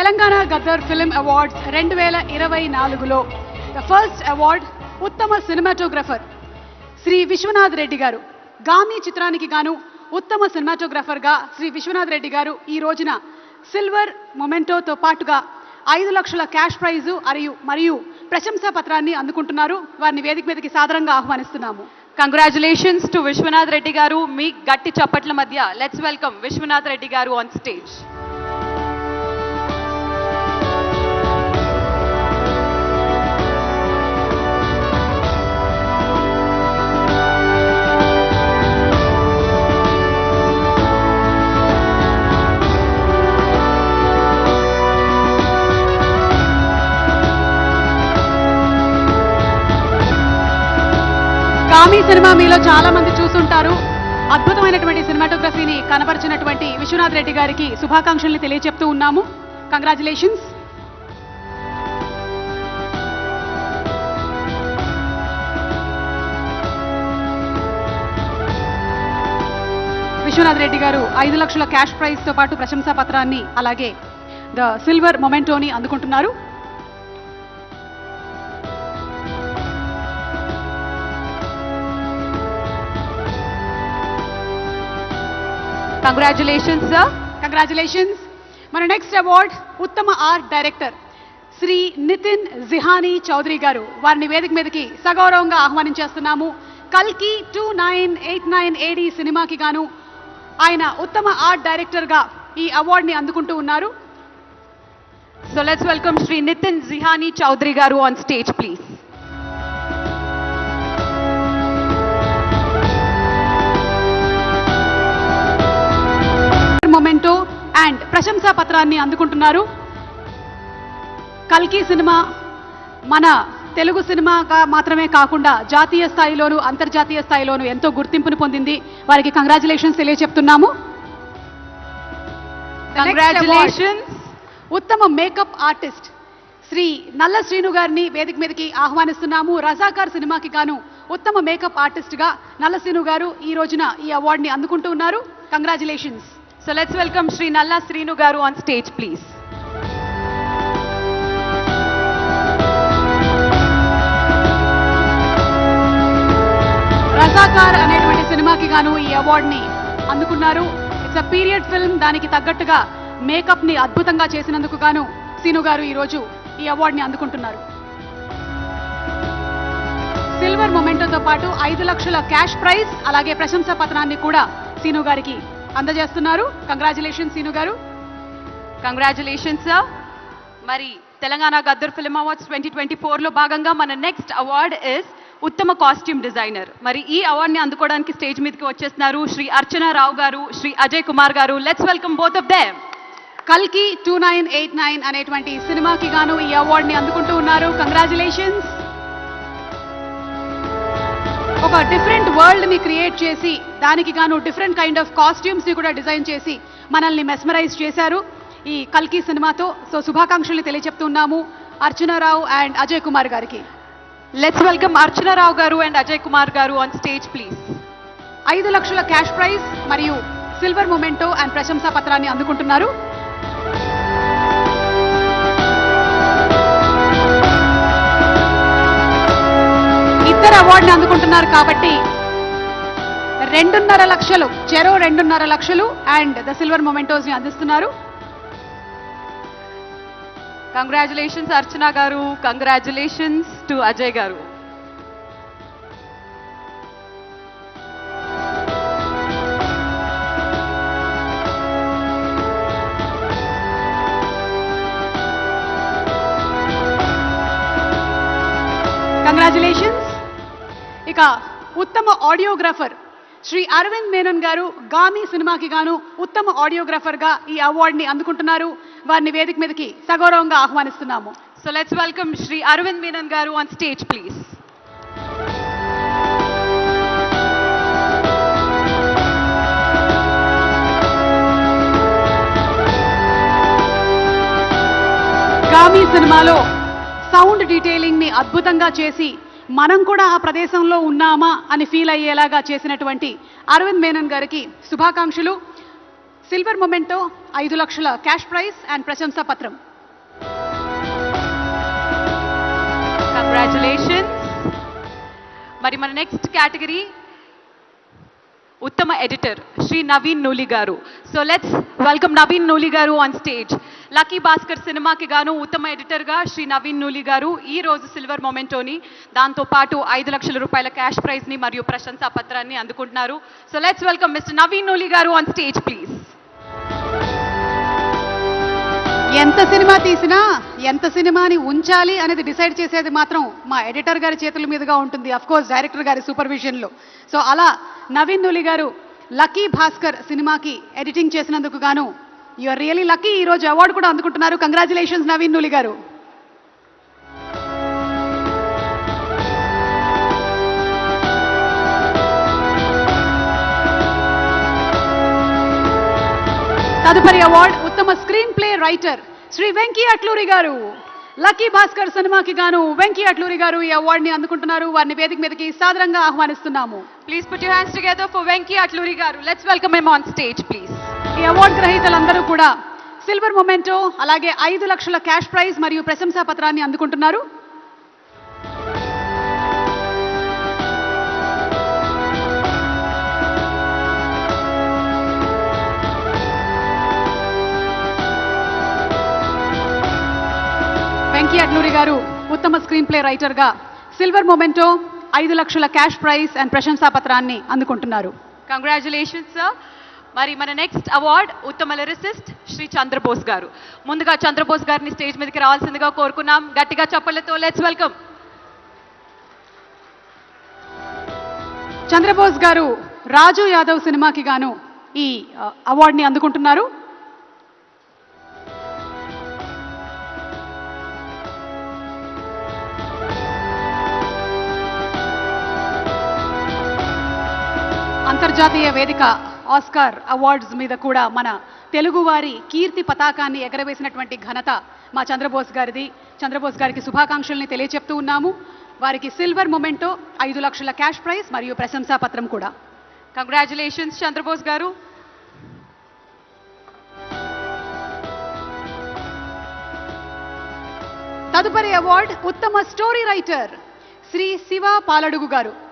Telangana Gaddar film awards రెండు వేల ఇరవై నాలుగులో ద ఫస్ట్ అవార్డ్ ఉత్తమ సినిమాటోగ్రఫర్ శ్రీ విశ్వనాథ్ రెడ్డి గారు. గామి చిత్రానికి గాను ఉత్తమ సినిమాటోగ్రఫర్గా శ్రీ విశ్వనాథ్ రెడ్డి గారు ఈ రోజున సిల్వర్ మొమెంటోతో పాటుగా ఐదు లక్షల క్యాష్ ప్రైజు మరియు మరియు ప్రశంసా పత్రాన్ని అందుకుంటున్నారు. వారిని వేదిక మీదకి సాధారణంగా ఆహ్వానిస్తున్నాము. కంగ్రాచులేషన్స్ టు విశ్వనాథ్ రెడ్డి గారు. మీ గట్టి చప్పట్ల మధ్య లెట్స్ వెల్కమ్ విశ్వనాథ్ రెడ్డి గారు ఆన్ స్టేజ్ గామి సినిమా మీలో చాలా మంది చూసుంటారు అద్భుతమైనటువంటి సినిమాటోగ్రఫీని కనపరిచినటువంటి విశ్వనాథ్ రెడ్డి గారికి శుభాకాంక్షల్ని తెలియజెప్తూ ఉన్నాము. కంగ్రాచులేషన్స్ విశ్వనాథ్ రెడ్డి గారు ఐదు లక్షల క్యాష్ ప్రైజ్తో పాటు ప్రశంసా పత్రాన్ని అలాగే ద సిల్వర్ మొమెంటోని అందుకుంటున్నారు. కంగ్రాచులేషన్స్ సార్ కంగ్రాచులేషన్స్ మన నెక్స్ట్ అవార్డ్ ఉత్తమ ఆర్ట్ డైరెక్టర్ శ్రీ నితిన్ జిహానీ చౌదరి గారు. వారిని వేదిక మీదకి సగౌరవంగా ఆహ్వానించేస్తున్నాము. కల్కి two nine eight nine AD సినిమాకి గాను ఆయన ఉత్తమ ఆర్ట్ డైరెక్టర్గా ఈ అవార్డుని అందుకుంటూ ఉన్నారు. So let's welcome Shri Nitin Zihani Chaudhary garu on stage please and ప్రశంసా పత్రాన్ని అందుకుంటున్నారు. కల్కి సినిమా మన తెలుగు సినిమాగా మాత్రమే కాకుండా జాతీయ స్థాయిలోను అంతర్జాతీయ స్థాయిలోను ఎంతో గుర్తింపును పొందింది. వారికి కంగ్రాచులేషన్స్ తెలియజెప్తున్నాము కంగ్రాచులేషన్స్ ఉత్తమ మేకప్ ఆర్టిస్ట్ శ్రీ నల్ల శ్రీను గారిని వేదిక మీదకి ఆహ్వానిస్తున్నాము. రజాకార్ సినిమాకి గాను ఉత్తమ మేకప్ ఆర్టిస్ట్గా నల్ల శ్రీను గారు ఈ రోజున ఈ అవార్డుని అందుకుంటూ ఉన్నారు. Congratulations so let's welcome Shri Nalla Srinu గారు ఆన్ స్టేజ్ ప్లీజ్ రజాకార్ అనేటువంటి సినిమాకి గాను ఈ అవార్డుని అందుకున్నారు. ఇట్స్ అ పీరియడ్ ఫిల్మ్ దానికి తగ్గట్టుగా మేకప్ని అద్భుతంగా చేసినందుకు గాను సీను గారు ఈ రోజు ఈ అవార్డుని అందుకుంటున్నారు. సిల్వర్ మొమెంటోతో పాటు ఐదు లక్షల క్యాష్ ప్రైజ్ అలాగే ప్రశంసా పత్రాన్ని కూడా సీను గారికి అందజేస్తున్నారు. కంగ్రాచులేషన్ సీను గారు. కంగ్రాచులేషన్స్ సార్ మరి Telangana Gaddar film awards twenty twenty ఫోర్లో భాగంగా మన నెక్స్ట్ అవార్డ్ ఇస్ ఉత్తమ కాస్ట్యూమ్ డిజైనర్ మరి ఈ అవార్డ్ని అందుకోవడానికి స్టేజ్ మీదకి వచ్చేస్తున్నారు శ్రీ అర్చన రావు గారు శ్రీ అజయ్ కుమార్ గారు. Let's welcome both of them కల్కి టూ నైన్ ఎయిట్ నైన్ అనేటువంటి సినిమాకి గాను ఈ అవార్డుని అందుకుంటూ ఉన్నారు. కంగ్రాచులేషన్స్ ఒక డిఫరెంట్ వరల్డ్ని క్రియేట్ చేసి దానికి గాను డిఫరెంట్ కైండ్ ఆఫ్ కాస్ట్యూమ్స్ని కూడా డిజైన్ చేసి మనల్ని మెస్మరైజ్ చేశారు. ఈ కల్కి సినిమాతో సో శుభాకాంక్షలు తెలియజెప్తున్నాము అర్చనారావు అండ్ అజయ్ కుమార్ గారికి. లెట్స్ వెల్కమ్ అర్చన రావు గారు అండ్ అజయ్ కుమార్ గారు ఆన్ స్టేజ్ ప్లీజ్ ఐదు లక్షల క్యాష్ ప్రైజ్ మరియు సిల్వర్ మొమెంటో అండ్ ప్రశంసా పత్రాన్ని అందుకుంటున్నారు. అవార్డుని అందుకుంటున్నారు కాబట్టి రెండున్నర లక్షలు చెరో రెండున్నర లక్షలు అండ్ ద సిల్వర్ మొమెంటోస్ని అందిస్తున్నారు. కంగ్రాచులేషన్స్ అర్చన గారు. కంగ్రాచులేషన్స్ టు అజయ్ గారు. కంగ్రాచులేషన్స్ ఇక ఉత్తమ ఆడియోగ్రాఫర్ శ్రీ అరవింద్ మేనన్ గారు గామి సినిమాకి గాను ఉత్తమ ఆడియోగ్రాఫర్గా ఈ అవార్డుని అందుకుంటున్నారు. వారిని వేదిక మీదకి సగౌరవంగా ఆహ్వానిస్తున్నాము. So let's welcome Shri Aravind Menon గారు ఆన్ స్టేజ్ ప్లీజ్ గామి సినిమాలో సౌండ్ డీటెయిలింగ్ని అద్భుతంగా చేసి మనం కూడా ఆ ప్రదేశంలో ఉన్నామా అని ఫీల్ అయ్యేలాగా చేసినటువంటి అరవింద్ మేనన్ గారికి శుభాకాంక్షలు. సిల్వర్ మొమెంటో ఐదు లక్షల క్యాష్ ప్రైజ్ అండ్ ప్రశంసా పత్రం. కంగ్రాచులేషన్స్ మరి మన నెక్స్ట్ కేటగిరీ ఉత్తమ ఎడిటర్ శ్రీ నవీన్ నూలి గారు. So let's welcome Naveen Nooli గారు ఆన్ స్టేజ్ లక్కీ భాస్కర్ సినిమాకి గాను ఉత్తమ ఎడిటర్గా శ్రీ నవీన్ నూలి గారు ఈ రోజు సిల్వర్ మొమెంటోని దాంతో పాటు ఐదు లక్షల రూపాయల క్యాష్ ప్రైజ్ని మరియు ప్రశంసా పత్రాన్ని అందుకుంటున్నారు. So let's welcome mister Naveen Nooli గారు ఆన్ స్టేజ్ ప్లీజ్ ఎంత సినిమా తీసినా ఎంత సినిమాని ఉంచాలి అనేది డిసైడ్ చేసేది మాత్రం మా ఎడిటర్ గారి చేతుల మీదుగా ఉంటుంది. అఫ్ కోర్స్ డైరెక్టర్ గారి సూపర్విజన్లో సో అలా నవీన్ నులి గారు లక్కీ భాస్కర్ సినిమాకి ఎడిటింగ్ చేసినందుకు గాను యు ఆర్ రియలీ లక్కీ ఈ రోజు అవార్డు కూడా అందుకుంటున్నారు. కంగ్రాచులేషన్స్ నవీన్ నులి గారు. తదుపరి అవార్డు ఉత్తమ screenplay writer Shri Venky Atluri గారు. లక్కీ భాస్కర్ సినిమాకి గాను వెంకీ అట్లూరి గారు ఈ అవార్డుని అందుకుంటున్నారు. వారిని వేదిక మీదకి సాదరంగా ఆహ్వానిస్తున్నాము. Please put you hands together for Venky Atluri garu. Let's welcome em on stage please ఈ అవార్డు గ్రహీతలందరూ కూడా సిల్వర్ మొమెంటో అలాగే ఐదు లక్షల క్యాష్ ప్రైజ్ మరియు ప్రశంసా పత్రాన్ని అందుకుంటున్నారు. వెంకీ అడ్లూరి గారు ఉత్తమ స్క్రీన్ ప్లే రైటర్గా సిల్వర్ మొమెంటో ఐదు లక్షల క్యాష్ ప్రైజ్ అండ్ ప్రశంసా పత్రాన్ని అందుకుంటున్నారు. కంగ్రాచులేషన్స్ సార్ మరి మన నెక్స్ట్ అవార్డ్ ఉత్తమ లిరిసిస్ట్ శ్రీ చంద్రబోస్ గారు. ముందుగా చంద్రబోస్ గారిని స్టేజ్ మీదకి రావాల్సిందిగా కోరుకున్నాం. గట్టిగా చప్పలతో లెట్స్ వెల్కమ్ చంద్రబోస్ గారు రాజు యాదవ్ సినిమాకి గాను ఈ అవార్డుని అందుకుంటున్నారు. అంతర్జాతీయ వేదిక ఆస్కార్ అవార్డ్స్ మీద కూడా మన తెలుగువారి కీర్తి పతాకాన్ని ఎగరవేసినటువంటి ఘనత మా చంద్రబోస్ గారిది. చంద్రబోస్ గారికి శుభాకాంక్షల్ని తెలియచెప్తూ ఉన్నాము. వారికి సిల్వర్ మొమెంటో ఐదు లక్షల క్యాష్ ప్రైజ్ మరియు ప్రశంసా పత్రం కూడా. కంగ్రాచులేషన్స్ చంద్రబోస్ గారు. తదుపరి అవార్డ్ ఉత్తమ స్టోరీ రైటర్ శ్రీ శివ పాలడుగు గారు.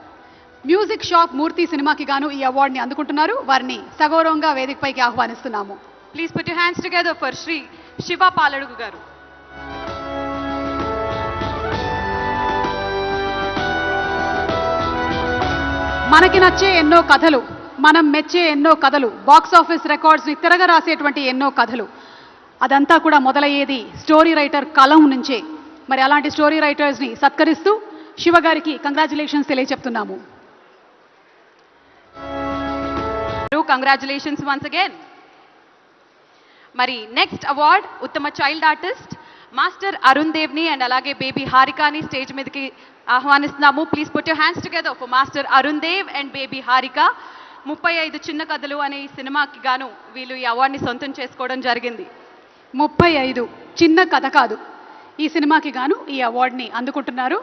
మ్యూజిక్ షాప్ మూర్తి సినిమాకి గాను ఈ అవార్డుని అందుకుంటున్నారు. వారిని సగౌరవంగా వేదికపైకి ఆహ్వానిస్తున్నాము. Please put you hands together for Shri Shiva Paladugu గారు. మనకి నచ్చే ఎన్నో కథలు మనం మెచ్చే ఎన్నో కథలు బాక్స్ ఆఫీస్ రికార్డ్స్ని తిరగ రాసేటువంటి ఎన్నో కథలు. అదంతా కూడా మొదలయ్యేది స్టోరీ రైటర్ కలం నుంచే. మరి అలాంటి స్టోరీ రైటర్స్ని సత్కరిస్తూ శివ గారికి కంగ్రాచులేషన్స్ తెలియచెప్తున్నాము. కంగ్రాచులేషన్స్ వన్స్ అగైన్ మరి నెక్స్ట్ అవార్డ్ ఉత్తమ చైల్డ్ ఆర్టిస్ట్ మాస్టర్ అరుణ్ దేవ్ని అండ్ అలాగే బేబీ హారికాని స్టేజ్ మీదకి ఆహ్వానిస్తున్నాము. Please put your hands together for master Arun Dev and baby Harika ముప్పై ఐదు చిన్న కథలు అనే ఈ సినిమాకి గాను వీళ్ళు ఈ అవార్డుని సొంతం చేసుకోవడం జరిగింది. ముప్పై ఐదు చిన్న కథ కాదు. ఈ సినిమాకి గాను ఈ అవార్డుని అందుకుంటున్నారు.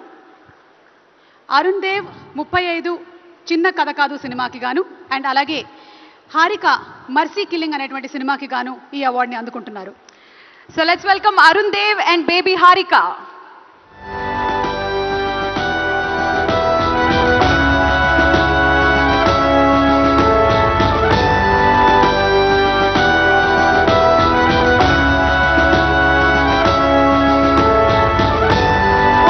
అరుణ్ దేవ్ ముప్పై ఐదు చిన్న కథ కాదు సినిమాకి గాను. అండ్ అలాగే హారిక మర్సీ కిల్లింగ్ అనేటువంటి సినిమాకి గాను ఈ అవార్డుని అందుకుంటున్నారు. So let's welcome Arun Dev and baby Harika.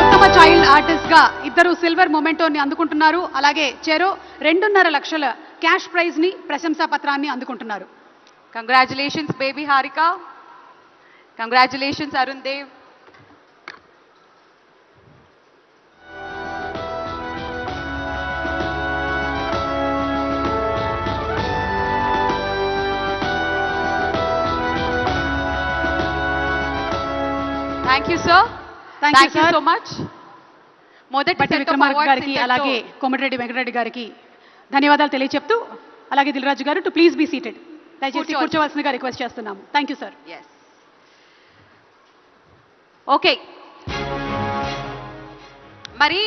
ఉత్తమ చైల్డ్ ఆర్టిస్ట్గా ఇద్దరు సిల్వర్ మొమెంటోని అందుకుంటున్నారు. అలాగే చెరో రెండున్నర లక్షల క్యాష్ ప్రైజ్ని ప్రశంసా పత్రాన్ని అందుకుంటున్నారు. Congratulations baby Harika congratulations Arun Dev thank you sir thank you. So much మొదటి గారికి అలాగే కోమటిరెడ్డి వెంకటరెడ్డి గారికి ధన్యవాదాలు తెలియచెప్తూ అలాగే దిల్రాజు గారు టు ప్లీజ్ బీ సీటెడ్ దయచేసి కూర్చోవాలి. కూర్చోవలసిందిగా రిక్వెస్ట్ చేస్తున్నాము. థ్యాంక్ యూ సార్ ఓకే మరి